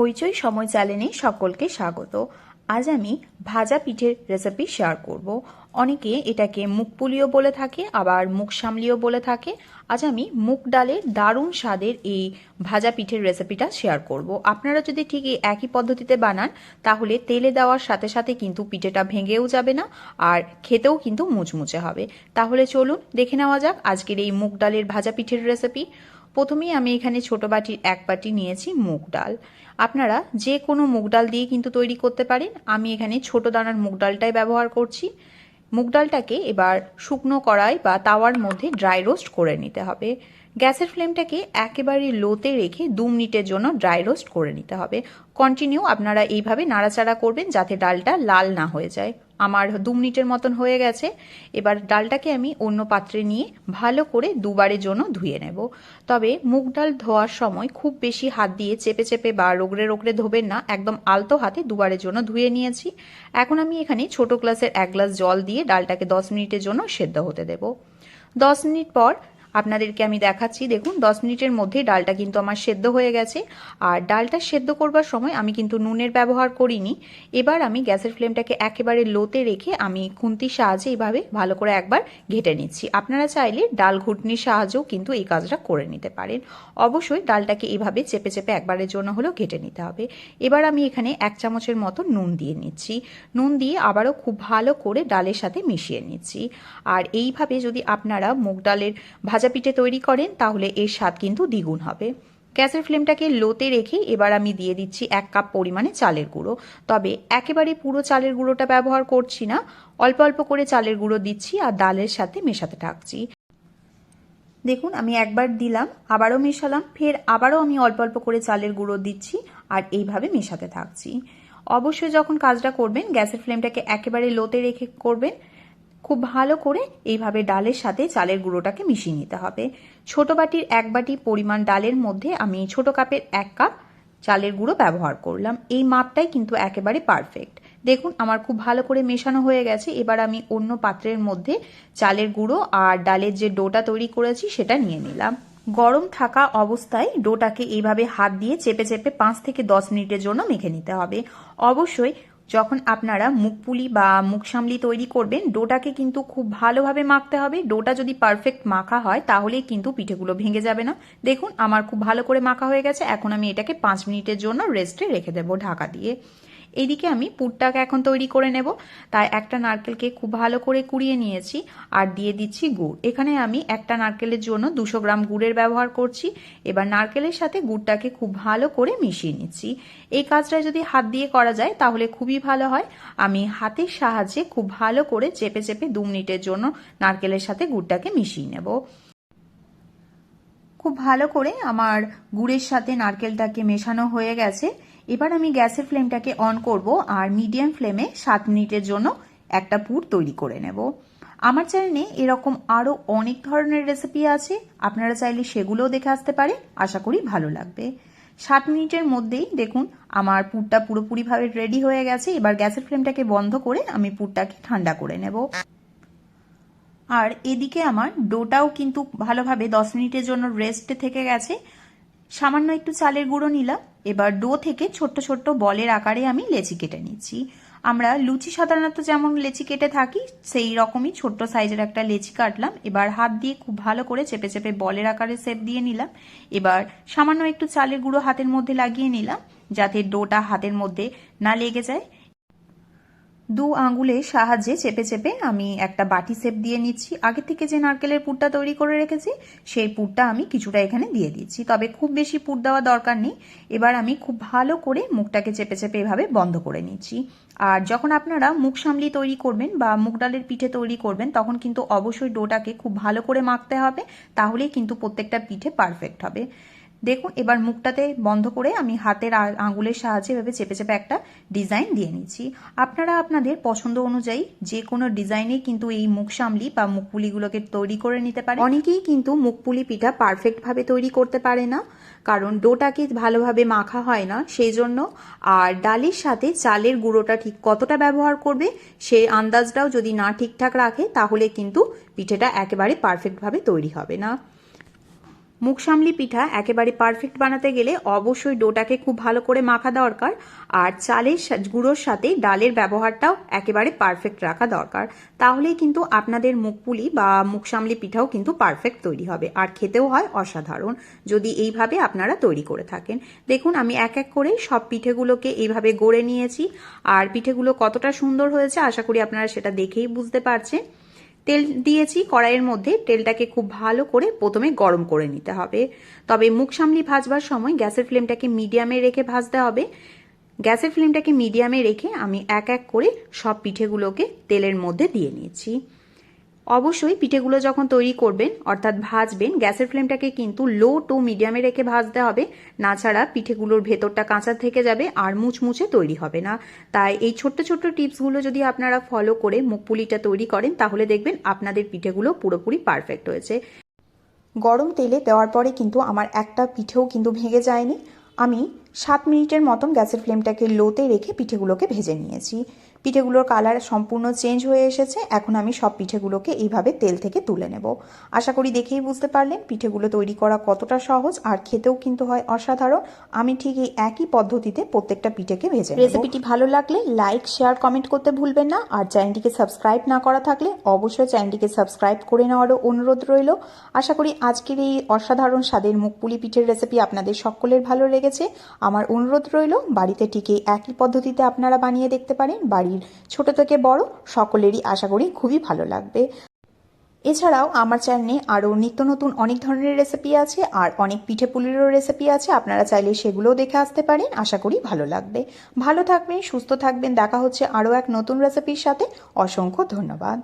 হইচই সময় চ্যানেলে সকলকে স্বাগত। আজ আমি ভাজা পিঠের রেসিপি শেয়ার করব। অনেকে এটাকে মুখ পুলিও বলে থাকে, আবার মুখ সামলিও বলে থাকে। আজ আমি মুগ ডালের দারুণ স্বাদের এই ভাজা পিঠের রেসিপিটা শেয়ার করব। আপনারা যদি ঠিক এই একই পদ্ধতিতে বানান, তাহলে তেলে দেওয়ার সাথে সাথে কিন্তু পিঠেটা ভেঙেও যাবে না, আর খেতেও কিন্তু মুচমুচে হবে। তাহলে চলুন, দেখে নেওয়া যাক আজকের এই মুগ ডালের ভাজা পিঠের রেসিপি প্রথমেই আমি এখানে ছোট বাটির এক বাটি নিয়েছি মুগ ডাল। আপনারা যে কোনো মুগ ডাল দিয়ে কিন্তু তৈরি করতে পারেন। আমি এখানে ছোট দানার মুগ ডালটাই ব্যবহার করছি। মুগ ডালটাকে এবার শুকনো কড়াই বা তাওয়ার মধ্যে ড্রাই রোস্ট করে নিতে হবে। গ্যাসের ফ্লেমটাকে একেবারে লোতে রেখে দু মিনিটের জন্য ড্রাই রোস্ট করে নিতে হবে। কন্টিনিউ আপনারা এইভাবে নাড়াচাড়া করবেন যাতে ডালটা লাল না হয়ে যায়। আমার দু মিনিটের মতন হয়ে গেছে। এবার ডালটাকে আমি অন্য পাত্রে নিয়ে ভালো করে দুবারের জন্য ধুয়ে নেব। তবে মুগ ডাল ধোয়ার সময় খুব বেশি হাত দিয়ে চেপে চেপে বা রোগড়ে রোগড়ে ধোবেন না, একদম আলতো হাতে দুবারের জন্য ধুয়ে নিয়েছি। এখন আমি এখানে ছোট গ্লাসের এক গ্লাস জল দিয়ে ডালটাকে দশ মিনিটের জন্য সেদ্ধ হতে দেব। দশ মিনিট পর আপনাদেরকে আমি দেখাচ্ছি। দেখুন, দশ মিনিটের মধ্যেই ডালটা কিন্তু আমার সেদ্ধ হয়ে গেছে। আর ডালটা সেদ্ধ করবার সময় আমি কিন্তু নুনের ব্যবহার করিনি। এবার আমি গ্যাসের ফ্লেমটাকে একেবারে লোতে রেখে আমি খুন্তির সাহায্যে এইভাবে ভালো করে একবার ঘেটে নিচ্ছি। আপনারা চাইলে ডাল ঘুটনির সাহায্যেও কিন্তু এই কাজটা করে নিতে পারেন। অবশ্যই ডালটাকে এইভাবে চেপে চেপে একবারের জন্য হলেও ঘেটে নিতে হবে। এবার আমি এখানে এক চামচের মতো নুন দিয়ে নিচ্ছি। নুন দিয়ে আবারও খুব ভালো করে ডালের সাথে মিশিয়ে নিচ্ছি। আর এইভাবে যদি আপনারা মুগ ডালের ভাজা পিঠে তৈরি করেন, তাহলে এর স্বাদ কিন্তু দ্বিগুণ হবে। গ্যাসের ফ্লেমটাকে লোতে রেখে এবার আমি দিয়ে দিচ্ছি এক কাপ পরিমাণে চালের গুঁড়ো। তবে একেবারে পুরো চালের গুঁড়োটা ব্যবহার করছি না। অল্প অল্প করে চালের গুঁড়ো দিচ্ছি আর ডালের সাথে মেশাতে থাকছি। দেখুন, আমি একবার দিলাম, আবারও মেশালাম, ফের আবারও আমি অল্প অল্প করে চালের গুঁড়ো দিচ্ছি আর এইভাবে মেশাতে থাকছি। অবশ্যই যখন কাজটা করবেন, গ্যাসের ফ্লেমটাকে একেবারে লোতে রেখে করবেন খুব ভালো করে এইভাবে ডালের সাথে চালের গুঁড়োটাকে মিশিয়ে নিতে হবে। ছোট বাটির এক বাটি পরিমাণ ডালের মধ্যে আমি ছোট কাপের এক কাপ চালের গুঁড়ো ব্যবহার করলাম। এই মাপটাই কিন্তু একেবারে পারফেক্ট দেখুন, আমার খুব ভালো করে মেশানো হয়ে গেছে। এবার আমি অন্য পাত্রের মধ্যে চালের গুঁড়ো আর ডালের যে ডোটা তৈরি করেছি সেটা নিয়ে নিলাম। গরম থাকা অবস্থায় ডোটাকে এইভাবে হাত দিয়ে চেপে চেপে পাঁচ থেকে দশ মিনিটের জন্য মেখে নিতে হবে। অবশ্যই যখন আপনারা মুখপুলি বা মুখ সামলি তৈরি করবেন, ডোটাকে কিন্তু খুব ভালোভাবে মাখতে হবে। ডোটা যদি পারফেক্ট মাখা হয়, তাহলেই কিন্তু পিঠেগুলো ভেঙে যাবে না। দেখুন, আমার খুব ভালো করে মাখা হয়ে গেছে। এখন আমি এটাকে পাঁচ মিনিটের জন্য রেস্টে রেখে দেবো ঢাকা দিয়ে। এইদিকে আমি পুরটাকে এখন তৈরি করে নেব। তাই একটা নারকেলকে খুব ভালো করে কুড়িয়ে নিয়েছি আর দিয়ে দিচ্ছি গুড়। এখানে আমি একটা নারকেলের জন্য দুশো গ্রাম গুড়ের ব্যবহার করছি। এবার নারকেলের সাথে গুড়টাকে খুব ভালো করে মিশিয়ে নিচ্ছি। এই কাজটা যদি হাত দিয়ে করা যায় তাহলে খুবই ভালো হয়। আমি হাতের সাহায্যে খুব ভালো করে চেপে চেপে দু মিনিটের জন্য নারকেলের সাথে গুড়টাকে মিশিয়ে নেব। খুব ভালো করে আমার গুড়ের সাথে নারকেলটাকে মেশানো হয়ে গেছে। এবার আমি গ্যাসের ফ্লেমটাকে অন করব আর মিডিয়াম ফ্লেমে সাত মিনিটের জন্য একটা পুর তৈরি করে নেব। আমার চ্যানেলে এরকম আরও অনেক ধরনের রেসিপি আছে, আপনারা চাইলে সেগুলোও দেখে আসতে পারে আশা করি ভালো লাগবে। সাত মিনিটের মধ্যেই দেখুন, আমার পুরটা পুরোপুরিভাবে রেডি হয়ে গেছে। এবার গ্যাসের ফ্লেমটাকে বন্ধ করে আমি পুরটাকে ঠান্ডা করে নেব। আর এদিকে আমার ডোটাও কিন্তু ভালোভাবে দশ মিনিটের জন্য রেস্টে থেকে গেছে। সামান্য একটু চালের গুঁড়ো নিলাম। এবার ডো থেকে ছোট্ট ছোট্ট বলের আকারে আমি লেচি কেটে নিচ্ছি। আমরা লুচি সাধারণত যেমন লেচি কেটে থাকি, সেই রকমই ছোট্ট সাইজের একটা লেচি কাটলাম। এবার হাত দিয়ে খুব ভালো করে চেপে চেপে বলের আকারে সেপ দিয়ে নিলাম। এবার সামান্য একটু চালের গুঁড়ো হাতের মধ্যে লাগিয়ে নিলাম, যাতে ডোটা হাতের মধ্যে না লেগে যায়। দু আঙ্গুলের সাহায্যে চেপে চেপে আমি একটা বাটি সেপ দিয়ে নিচ্ছি। আগে থেকে যে নারকেলের পুরটা তৈরি করে রেখেছি, সেই পুরটা আমি কিছুটা এখানে দিয়ে দিচ্ছি। তবে খুব বেশি পুর দেওয়া দরকার নেই। এবার আমি খুব ভালো করে মুখটাকে চেপে চেপে এভাবে বন্ধ করে নিচ্ছি। আর যখন আপনারা মুখ সামলি তৈরি করবেন বা মুগ ডালের পিঠে তৈরি করবেন, তখন কিন্তু অবশ্যই ডোটাকে খুব ভালো করে মাখতে হবে। তাহলেই কিন্তু প্রত্যেকটা পিঠে পারফেক্ট হবে। দেখুন, এবার মুখটাতে বন্ধ করে আমি হাতের আঙুলের সাহায্যে এভাবে চেপে চেপে একটা ডিজাইন দিয়ে নিচ্ছি। আপনারা আপনাদের পছন্দ অনুযায়ী যে কোনো ডিজাইনে কিন্তু এই মুখ সামলি বা মুখপুলিগুলোকে তৈরি করে নিতে পারে অনেকেই কিন্তু মুখপুলি পিঠা পারফেক্টভাবে তৈরি করতে পারে না, কারণ ডোটাকে ভালোভাবে মাখা হয় না সেই জন্য আর ডালের সাথে চালের গুঁড়োটা ঠিক কতটা ব্যবহার করবে সেই আন্দাজটাও যদি না ঠিকঠাক রাখে, তাহলে কিন্তু পিঠেটা একেবারে পারফেক্টভাবে তৈরি হবে না। মুখসামলি পিঠা একেবারে পারফেক্ট বানাতে গেলে অবশ্যই ডোটাকে খুব ভালো করে মাখা দরকার। আর চালের গুঁড়োর সাথে ডালের ব্যবহারটাও একেবারে পারফেক্ট রাখা দরকার। তাহলেই কিন্তু আপনাদের মুখপুলি বা মুখসামলি পিঠাও কিন্তু পারফেক্ট তৈরি হবে। আর খেতেও হয় অসাধারণ, যদি এইভাবে আপনারা তৈরি করে থাকেন। দেখুন, আমি এক এক করে সব পিঠেগুলোকে এইভাবে গড়ে নিয়েছি। আর পিঠেগুলো কতটা সুন্দর হয়েছে, আশা করি আপনারা সেটা দেখেই বুঝতে পারছেন। তেল দিয়েছি, কড়াইয়ের মধ্যে তেলটাকে খুব ভালো করে প্রথমে গরম করে নিতে হবে। তবে মুখ সামলি ভাজবার সময় গ্যাসের ফ্লেমটাকে মিডিয়ামে রেখে ভাজতে হবে। গ্যাসের ফ্লেমটাকে মিডিয়ামে রেখে আমি এক এক করে সব পিঠেগুলোকে তেলের মধ্যে দিয়ে নিয়েছি। অবশ্যই পিঠেগুলো যখন তৈরি করবেন, অর্থাৎ ভাজবেন, গ্যাসের ফ্লেমটাকে কিন্তু লো টু মিডিয়ামে রেখে ভাজতে হবে। না ছাড়া পিঠেগুলোর ভেতরটা কাঁচা থেকে যাবে আর মুচমুচে তৈরি হবে না। তাই এই ছোট্ট ছোট্ট টিপসগুলো যদি আপনারা ফলো করে মুখপুলিটা তৈরি করেন, তাহলে দেখবেন আপনাদের পিঠেগুলো পুরোপুরি পারফেক্ট হয়েছে। গরম তেলে দেওয়ার পরে কিন্তু আমার একটা পিঠেও কিন্তু ভেঙে যায়নি। আমি সাত মিনিটের মতন গ্যাসের ফ্লেমটাকে লোতে রেখে পিঠেগুলোকে ভেজে নিয়েছি। পিঠেগুলোর কালার সম্পূর্ণ চেঞ্জ হয়ে এসেছে। এখন আমি সব পিঠেগুলোকে এইভাবে তেল থেকে তুলে নেব। আশা করি দেখেই বুঝতে পারলেন, পিঠেগুলো তৈরি করা কতটা সহজ আর খেতেও কিন্তু হয় অসাধারণ। আমি ঠিক এই একই পদ্ধতিতে প্রত্যেকটা পিঠেকে ভেজে রেসিপিটি ভালো লাগলে লাইক শেয়ার কমেন্ট করতে ভুলবেন না। আর চ্যানেলটিকে সাবস্ক্রাইব না করা থাকলে অবশ্যই চ্যানেলটিকে সাবস্ক্রাইব করে নেওয়ারও অনুরোধ রইল। আশা করি আজকের এই অসাধারণ স্বাদের মুখপুলি পিঠের রেসিপি আপনাদের সকলের ভালো লেগেছে। আমার অনুরোধ রইল, বাড়িতে ঠিক এই একই পদ্ধতিতে আপনারা বানিয়ে দেখতে পারেন। বাড়ির ছোট থেকে বড় সকলেরই আশা করি খুবই ভালো লাগবে। এছাড়াও আমার চ্যানেলে আরও নিত্য নতুন অনেক ধরনের রেসিপি আছে আর অনেক পিঠে পুলিরও রেসিপি আছে, আপনারা চাইলে সেগুলোও দেখে আসতে পারেন, আশা করি ভালো লাগবে। ভালো থাকবেন, সুস্থ থাকবেন, দেখা হচ্ছে আরও এক নতুন রেসিপির সাথে। অসংখ্য ধন্যবাদ।